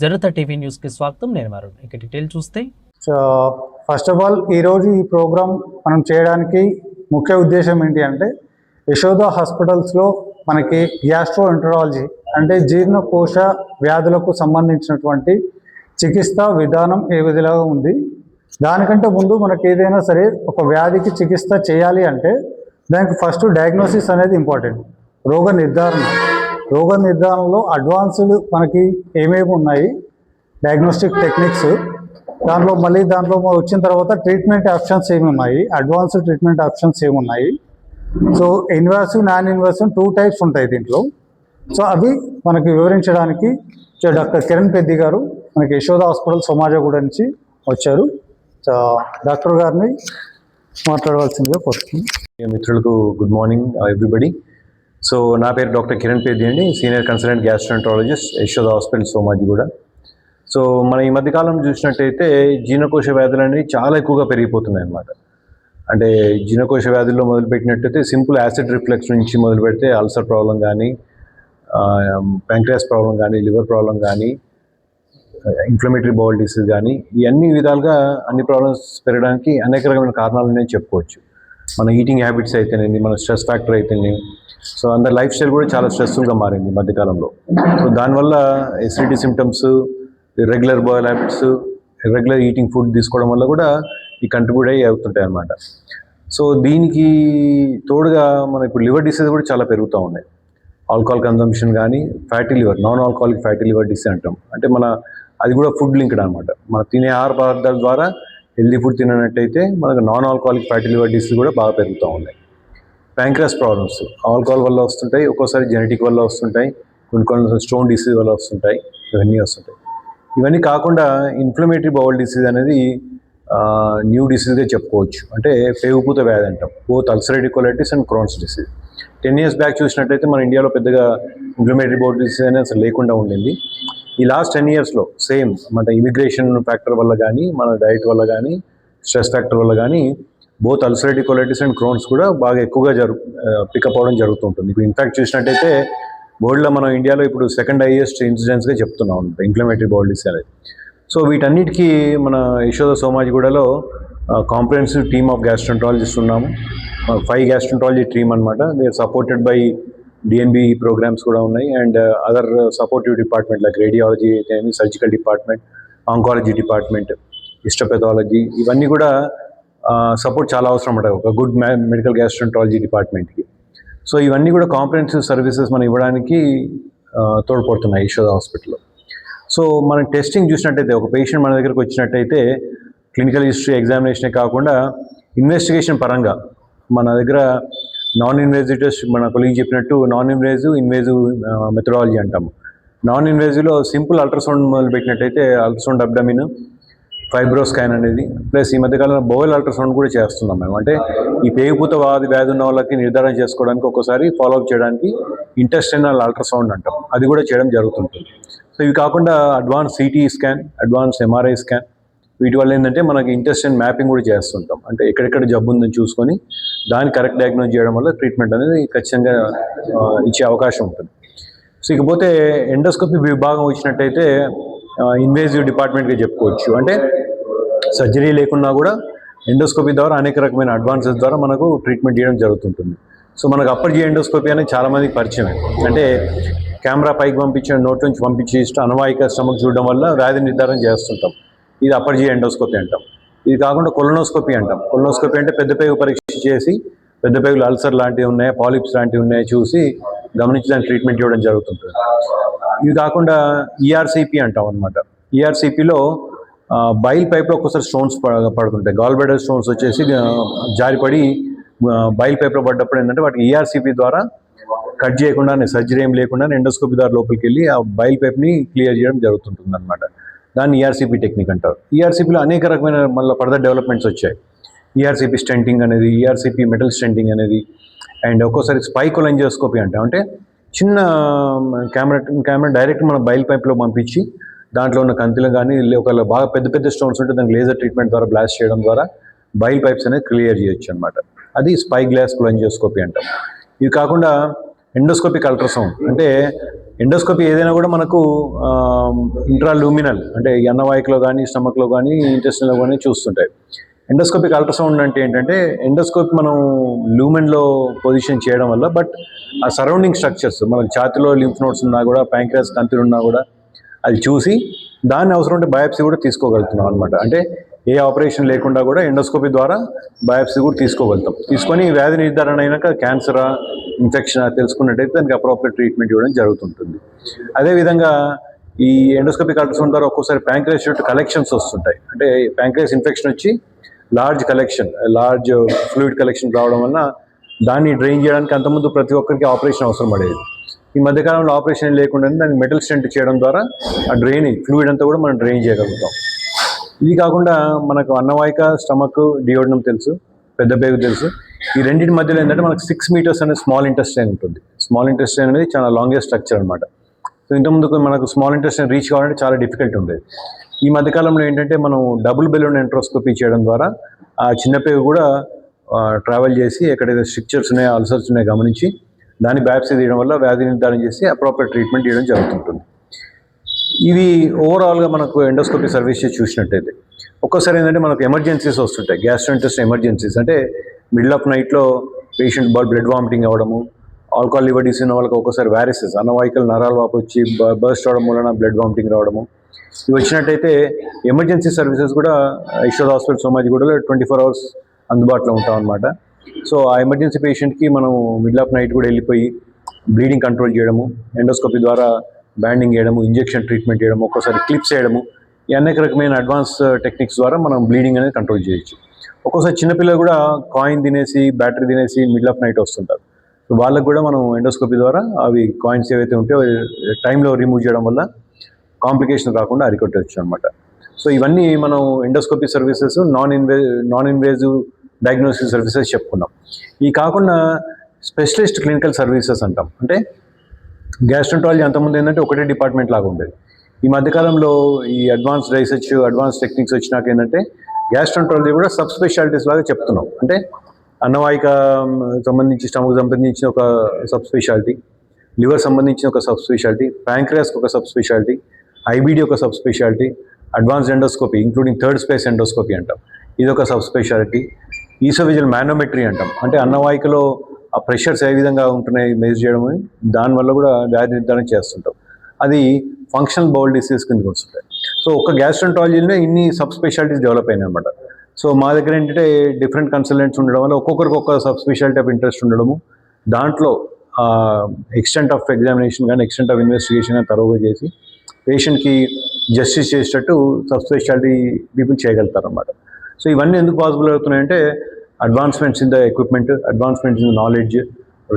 Janata TV న్యూస్కి స్వాగతం. నేను వరుణ్ ఇక డీటెయిల్ చూస్తే ఫస్ట్ ఆఫ్ ఆల్ ఈరోజు ఈ ప్రోగ్రాం మనం చేయడానికి ముఖ్య ఉద్దేశం ఏంటి అంటే యశోద హాస్పిటల్స్లో మనకి గ్యాస్ట్రో ఎంటరాలజీ అంటే జీర్ణకోశ వ్యాధులకు సంబంధించినటువంటి చికిత్స విధానం ఏ విధంగా ఉంది దానికంటే ముందు మనకి ఏదైనా సరే ఒక వ్యాధికి చికిత్స చేయాలి అంటే దానికి ఫస్ట్ డయాగ్నోసిస్ అనేది ఇంపార్టెంట్ రోగ నిర్ధారణ. రోగ నిర్ధారణలో అడ్వాన్స్డ్ మనకి ఏమేమి ఉన్నాయి? డయాగ్నోస్టిక్ టెక్నిక్స్ దాంట్లో మళ్ళీ దాంట్లో వచ్చిన తర్వాత ట్రీట్మెంట్ ఆప్షన్స్ ఏమి ఉన్నాయి? అడ్వాన్స్డ్ ట్రీట్మెంట్ ఆప్షన్స్ ఏమి ఉన్నాయి? So invasive non invasive two types ఉంటాయి దీంట్లో. సో అవి మనకి వివరించడానికి డాక్టర్ కిరణ్ పెద్ది గారు మనకి యశోద హాస్పిటల్ సమాజగూడ నుంచి వచ్చారు. సో డాక్టర్ గారిని మాట్లాడవలసిందిగా కోరుతున్నాను మిత్రులకు గుడ్ మార్నింగ్ ఎవ్రీబడి సో నా పేరు డాక్టర్ కిరణ్ పేది అండి senior consultant gastroenterologist Yashoda hospital Somajiguda so మనం ఈ మధ్యకాలం చూసినట్టయితే జీర్ణకోశ వ్యాధులు అనేవి చాలా ఎక్కువగా పెరిగిపోతున్నాయి అన్నమాట అంటే జీర్ణకోశ వ్యాధుల్లో మొదలుపెట్టినట్టయితే సింపుల్ యాసిడ్ రిఫ్లెక్స్ నుంచి మొదలు పెడితే అల్సర్ ప్రాబ్లం కానీ ప్యాంక్రియాస్ ప్రాబ్లం కానీ లివర్ ప్రాబ్లం కానీ ఇన్ఫ్లమేటరీ బౌల్ డిసీజ్ కానీ ఇవన్నీ విధాలుగా అన్ని ప్రాబ్లమ్స్ పెరగడానికి అనేక రకమైన కారణాలు నేను చెప్పుకోవచ్చు. మన ఈటింగ్ హ్యాబిట్స్ అయితేనేది మన స్ట్రెస్ ఫ్యాక్టర్ అయితేనే సో అందరి లైఫ్ స్టైల్ కూడా చాలా స్ట్రెస్ఫుల్గా మారింది మధ్యకాలంలో. సో దానివల్ల acidity symptoms regular bowel habits regular eating food తీసుకోవడం వల్ల కూడా ఈ కంట్రిబ్యూట్ అయ్యి అవుతుంటాయి అన్నమాట. సో దీనికి తోడుగా మన ఇప్పుడు లివర్ డిసీజ్ కూడా చాలా పెరుగుతూ ఉన్నాయి. ఆల్కహాల్ కన్జంప్షన్ కానీ fatty liver non alcoholic fatty liver disease అంటాం. అంటే మన అది కూడా ఫుడ్ లింక్డ్ అనమాట మన తినే ఆహార పదార్థాల ద్వారా హెల్దీ ఫుడ్ తిననట్టయితే మనకు non alcoholic fatty liver disease కూడా బాగా పెరుగుతూ ఉన్నాయి. ప్యాంక్రస్ ప్రాబ్లమ్స్ ఆల్కహాల్ వల్ల వస్తుంటాయి ఒక్కోసారి జెనెటిక్ వల్ల వస్తుంటాయి కొన్ని కొన్ని స్టోన్ డిసీజ్ వల్ల వస్తుంటాయి ఇవన్నీ వస్తుంటాయి. ఇవన్నీ కాకుండా ఇన్ఫ్లమేటరీ బౌల్ డిసీజ్ అనేది న్యూ డిసీజ్గా చెప్పుకోవచ్చు. అంటే పేగుపూత వ్యాధి అంటాం. Both ulcerative colitis and Crohn's disease. Ten years back చూసినట్టయితే మన ఇండియాలో పెద్దగా ఇన్ఫ్లమేటరీ బౌల్ డిసీజ్ అనేది అసలు లేకుండా ఉండింది. ఈ లాస్ట్ టెన్ ఇయర్స్లో సేమ్ మన ఇమిగ్రేషన్ ఫ్యాక్టర్ వల్ల కానీ మన డైట్ వల్ల కానీ స్ట్రెస్ ఫ్యాక్టర్ వల్ల కానీ both ulcerative colitis and Crohn's కూడా బాగా ఎక్కువగా జరు పికప్ అవడం జరుగుతుంటుంది. ఇప్పుడు ఇన్ఫాక్ట్ చూసినట్టయితే వరల్డ్లో మనం ఇండియాలో ఇప్పుడు సెకండ్ హైయెస్ట్ ఇన్సిడెన్స్గా చెప్తున్నాం అనమాట ఇంప్లిమెంటరీ బౌల్ డిసీజ్ అనేది సో వీటన్నిటికీ మన యశోద సోమాజిగూడలో కాంప్రహెన్సివ్ టీమ్ ఆఫ్ గ్యాస్ట్రంటాలజిస్ట్ ఉన్నాము. ఫైవ్ గ్యాస్ట్రంటాలజీ టీమ్ అనమాట they are supported by DNB programmes కూడా ఉన్నాయి. And other supportive department like radiology అయితేనేమి surgical department oncology department histopathology ఇవన్నీ కూడా సపోర్ట్ చాలా అవసరం అన్నమాట. ఒక గుడ్ మెడికల్ గ్యాస్ట్రంటాలజీ డిపార్ట్మెంట్కి సో ఇవన్నీ కూడా కాంప్రహెన్సివ్ సర్వీసెస్ మనం ఇవ్వడానికి తోడ్పడుతున్నాయి యశోద హాస్పిటల్లో. సో మనం టెస్టింగ్ చూసినట్టయితే ఒక పేషెంట్ మన దగ్గరకు వచ్చినట్టయితే క్లినికల్ హిస్టరీ ఎగ్జామినేషనే కాకుండా ఇన్వెస్టిగేషన్ పరంగా మన దగ్గర నాన్ ఇన్వేజివ్ టెస్ట్ మన కొలిగి చెప్పినట్టు నాన్ ఇన్వేజివ్ ఇన్వేజివ్ మెథడాలజీ అంటాము. నాన్ ఇన్వేజివ్లో సింపుల్ అల్ట్రాసౌండ్ మొదలు పెట్టినట్టయితే అల్ట్రాసౌండ్ అబ్డమిన్ ఫైబ్రో స్కాన్ అనేది ప్లస్ ఈ మధ్యకాలంలో బోయల్ అల్ట్రాసౌండ్ కూడా చేస్తున్నాం మేము. అంటే ఈ పేగుపూత వ్యాధి వ్యాధి ఉన్న వాళ్ళకి నిర్ధారణ చేసుకోవడానికి ఒక్కోసారి ఫాలోఅప్ చేయడానికి ఇంటెస్టైనల్ అల్ట్రాసౌండ్ అంటాం. అది కూడా చేయడం జరుగుతుంటుంది. సో ఇవి కాకుండా advance CT scan advance MRI scan వీటి వల్ల ఏంటంటే మనకి ఇంటెస్టైన్ మ్యాపింగ్ కూడా చేస్తుంటాం. అంటే ఎక్కడెక్కడ జబ్బు ఉందని చూసుకొని దాన్ని కరెక్ట్ డయాగ్నోజ్ చేయడం వల్ల ట్రీట్మెంట్ అనేది ఖచ్చితంగా ఇచ్చే అవకాశం ఉంటుంది. సో ఇకపోతే ఎండోస్కోపీ విభాగం వచ్చినట్టయితే ఇన్వేజివ్ డిపార్ట్మెంట్గా చెప్పుకోవచ్చు. అంటే సర్జరీ లేకున్నా కూడా ఎండోస్కోపీ ద్వారా అనేక రకమైన అడ్వాన్సెస్ ద్వారా మనకు ట్రీట్మెంట్ చేయడం జరుగుతుంటుంది. సో మనకు అప్పర్ జీ ఎండోస్కోపీ అనేది చాలామందికి పరిచయం పరిచయమే. అంటే కెమెరా పైకి పంపించిన నోట్ నుంచి పంపించి ఇష్టం అనవాయిక స్టమక్ చూడడం వల్ల వ్యాధి నిర్ధారణ చేస్తుంటాం. ఇది అప్పర్ జీ ఎండోస్కోపీ అంటాం. ఇది కాకుండా కొలనోస్కోపీ అంటాం. కొలనోస్కోపీ అంటే పెద్ద పేగు పరీక్ష చేసి పెద్ద పేగులు అల్సర్ లాంటివి ఉన్నాయి పాలిప్స్ లాంటివి ఉన్నాయి చూసి గమనించి దానికి ట్రీట్మెంట్ ఇవ్వడం జరుగుతుంటుంది. ఇవి కాకుండా ఈఆర్సిపి అంటాం అనమాట ఈఆర్సిపిలో బైల్ పైప్లో ఒక్కోసారి స్టోన్స్ పడుతుంటాయి. గాల్ స్టోన్స్ వచ్చేసి జారిపడి బైల్ పైప్లో పడ్డప్పుడు ఏంటంటే వాటికి ఈఆర్సిపి ద్వారా కట్ చేయకుండా సర్జరీ ఏం లేకుండా ఎండోస్కోపీ ద్వారా లోపలికి వెళ్ళి ఆ బైల్ పైప్ని క్లియర్ చేయడం జరుగుతుంటుంది అనమాట దాన్ని ఈఆర్సిపి టెక్నిక్ అంటారు. ఈఆర్సిపిలో అనేక రకమైన మళ్ళీ ఫర్దర్ డెవలప్మెంట్స్ వచ్చాయి. ఈఆర్సీపీ స్టెంటింగ్ అనేది ఈఆర్సీపీ మెటల్ స్టెంటింగ్ అనేది అండ్ ఒక్కోసారి స్పైకోలెంజియోస్కోపీ అంటాం. అంటే చిన్న కెమెరా కెమెరా డైరెక్ట్ మన బయల్ పైప్లో పంపించి దాంట్లో ఉన్న కంతులు కానీ ఒకవేళ బాగా పెద్ద పెద్ద స్టోన్స్ ఉంటే దానికి లేజర్ ట్రీట్మెంట్ ద్వారా బ్లాస్ట్ చేయడం ద్వారా బయల్ పైప్స్ అనేది క్లియర్ చేయొచ్చు అనమాట అది స్పై గ్లాస్ కొలంజియోస్కోపీ అంటాం. ఇవి కాకుండా ఎండోస్కోపిక్ అల్ట్రాసౌండ్. అంటే ఎండోస్కోపీ ఏదైనా కూడా మనకు ఇంట్రాలూమినల్ అంటే అన్నవాయికలో కానీ స్టమక్లో కానీ ఇంటెస్టిన్లో కానీ చూస్తుంటాయి. ఎండోస్కోపిక్ అల్ట్రాసౌండ్ అంటే ఏంటంటే ఎండోస్కోప్ మనం లూమెన్లో పొజిషన్ చేయడం వల్ల బట్ ఆ సరౌండింగ్ స్ట్రక్చర్స్ మనకు ఛాతిలో లింఫ్ నోట్స్ ఉన్నా కూడా ప్యాంక్రియాస్ కంతులు ఉన్నా కూడా అది చూసి దాన్ని అవసరం ఉంటే బయాప్సీ కూడా తీసుకోగలుగుతున్నాం అనమాట అంటే ఏ ఆపరేషన్ లేకుండా కూడా ఎండోస్కోపీ ద్వారా బయాప్సీ కూడా తీసుకోగలుగుతాం. తీసుకొని వ్యాధి నిర్ధారణ అయినాక క్యాన్సరా ఇన్ఫెక్షన్ తెలుసుకున్నట్టయితే దానికి అప్రోప్రియట్ ట్రీట్మెంట్ ఇవ్వడం జరుగుతుంటుంది. అదేవిధంగా ఈ ఎండోస్కోపిక్ అల్ట్రాసౌండ్ ద్వారా ఒక్కోసారి ప్యాంక్రేస్ చుట్టూ కలెక్షన్స్ వస్తుంటాయి. అంటే ప్యాంక్రేస్ ఇన్ఫెక్షన్ వచ్చి large collection large fluid collection రావడం వలన దాన్ని డ్రైన్ చేయడానికి అంతకుముందు ప్రతి ఒక్కరికి ఆపరేషన్ అవసరం పడేది. ఈ మధ్యకాలంలో ఆపరేషన్ లేకుండా దాన్ని మెటల్ స్టెంట్ చేయడం ద్వారా ఆ డ్రైనింగ్ ఫ్లూయిడ్ అంతా కూడా మనం డ్రైన్ చేయగలుగుతాం. ఇది కాకుండా మనకు అన్నవాయిక స్టమక్ డియోడనం తెలుసు పెద్ద పేగు తెలుసు. ఈ రెండింటి మధ్యలో ఏంటంటే మనకు సిక్స్ మీటర్స్ అనేది స్మాల్ ఇంటెస్టైన్ ఉంటుంది. స్మాల్ ఇంటెస్టైన్ అనేది చాలా లాంగెస్ట్ స్ట్రక్చర్ అనమాట సో ఇంతకుముందు మనకు స్మాల్ ఇంటెస్టైన్ రీచ్ కావాలంటే చాలా డిఫికల్ట్ ఉండేది. ఈ మధ్యకాలంలో ఏంటంటే మనం డబుల్ బెలూన్ ఎంట్రోస్కోపీ చేయడం ద్వారా ఆ చిన్న కూడా ట్రావెల్ చేసి ఎక్కడైతే స్ట్రిక్చర్స్ ఉన్నాయో అల్సర్స్ ఉన్నాయో గమనించి దాన్ని బ్యాప్సీ తీయడం వల్ల వ్యాధి నిర్ధారణ చేసి అప్రాపర్ ట్రీట్మెంట్ చేయడం జరుగుతుంటుంది. ఇవి ఓవరాల్గా మనకు ఎండోస్కోపీ సర్వీస్ చేసి చూసినట్టయితే ఒక్కోసారి ఏంటంటే మనకు ఎమర్జెన్సీస్ వస్తుంటాయి. గ్యాస్ట్రోంటెస్ట్ ఎమర్జెన్సీస్ అంటే మిడిల్ ఆఫ్ నైట్లో పేషెంట్ బాల్ బ్లడ్ వామిటింగ్ అవ్వడము ఆల్కహాల్ లివర్ డిసీజ్ వాళ్ళకి ఒకసారి వ్యారిసెస్ అనవాయికల్ నరాలు వాపు వచ్చి బర్స్ట్ అవడం వలన బ్లడ్ వామిటింగ్ రావడము. ఇవి వచ్చినట్టయితే ఎమర్జెన్సీ సర్వీసెస్ కూడా యశోద హాస్పిటల్ సోమాజిగూడలో ట్వంటీ ఫోర్ అవర్స్ అందుబాటులో ఉంటాం అనమాట సో ఆ ఎమర్జెన్సీ పేషెంట్కి మనం మిడిల్ ఆఫ్ నైట్ కూడా వెళ్ళిపోయి బ్లీడింగ్ కంట్రోల్ చేయడము ఎండోస్కోపీ ద్వారా బ్యాండింగ్ చేయడము ఇంజెక్షన్ ట్రీట్మెంట్ చేయడము ఒక్కోసారి క్లిప్స్ చేయడము ఈ అనేక రకమైన అడ్వాన్స్ టెక్నిక్స్ ద్వారా మనం బ్లీడింగ్ అనేది కంట్రోల్ చేయొచ్చు. ఒక్కోసారి చిన్నపిల్లలు కూడా కాయిన్ తినేసి బ్యాటరీ తినేసి మిడిల్ ఆఫ్ నైట్ వస్తుంటారు. సో వాళ్ళకు కూడా మనం ఎండోస్కోపీ ద్వారా అవి కాయిన్స్ ఏవైతే ఉంటే టైంలో రిమూవ్ చేయడం వల్ల కాంప్లికేషన్ రాకుండా అరికొట్టవచ్చు అనమాట సో ఇవన్నీ మనం ఎండోస్కోపీ సర్వీసెస్ నాన్ ఇన్వే నాన్ ఇన్వేజివ్ డయాగ్నోస్టిక్ సర్వీసెస్ చెప్పుకున్నాం. ఈ కాకుండా స్పెషలిస్ట్ క్లినికల్ సర్వీసెస్ అంటాం. అంటే గ్యాస్ట్రంటాలజీ అంతకుముందు ఏంటంటే ఒకటే డిపార్ట్మెంట్ లాగా ఉండేది. ఈ మధ్యకాలంలో ఈ అడ్వాన్స్ రీసెర్చ్ అడ్వాన్స్ టెక్నిక్స్ వచ్చినాక ఏంటంటే గ్యాస్ట్రంటాలజీ కూడా సబ్ స్పెషాలిటీస్ లాగా చెప్తున్నాం. అంటే అన్నవాయిక సంబంధించి స్టమక్ సంబంధించిన ఒక సబ్ స్పెషాలిటీ లివర్ సంబంధించిన ఒక సబ్ స్పెషాలిటీ ప్యాంక్రియాస్కి ఒక సబ్ స్పెషాలిటీ ఐబీడీ ఒక sub specialty advance endoscopy including third space endoscopy అంటాం. ఇది ఒక సబ్ స్పెషాలిటీ. ఈసోవిజువల్ మ్యానోమెట్రీ అంటాం. అంటే అన్నవాయికలో ఆ ప్రెషర్స్ ఏ విధంగా ఉంటున్నాయి మెజర్ చేయడం దానివల్ల కూడా వ్యాధి నిర్ధారణ చేస్తుంటాం. అది ఫంక్షనల్ బౌల్ డిసీజ్ కిందకి వస్తుంటాయి. సో ఒక గ్యాస్ట్రంటాలజీలోనే ఇన్ని సబ్ స్పెషాలిటీస్ డెవలప్ అయినాయి అనమాట సో మా దగ్గర ఏంటంటే డిఫరెంట్ కన్సల్టెంట్స్ ఉండడం వల్ల ఒక్కొక్కరికి ఒక్క సబ్ స్పెషాలిటీ ఆఫ్ ఇంట్రెస్ట్ ఉండడము. దాంట్లో ఎక్స్టెంట్ ఆఫ్ ఎగ్జామినేషన్ కానీ ఎక్స్టెంట్ ఆఫ్ ఇన్వెస్టిగేషన్ కానీ తరువుగా చేసి పేషెంట్కి జస్టిస్ చేసేటట్టు సబ్ స్పెషాలిటీ పీపుల్ చేయగలుగుతారు అనమాట సో ఇవన్నీ ఎందుకు possible అవుతున్నాయంటే advancements in the equipment advancements in the knowledge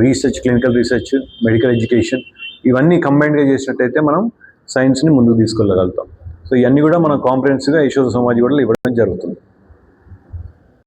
research clinical research medical education ఇవన్నీ కంబైన్డ్గా చేసినట్టయితే మనం సైన్స్ని ముందుకు తీసుకెళ్ళగలుగుతాం. సో ఇవన్నీ కూడా మనం కాంప్రహెన్సివ్గా యశోద సమాజ్ కూడా ఇవ్వడం జరుగుతుంది.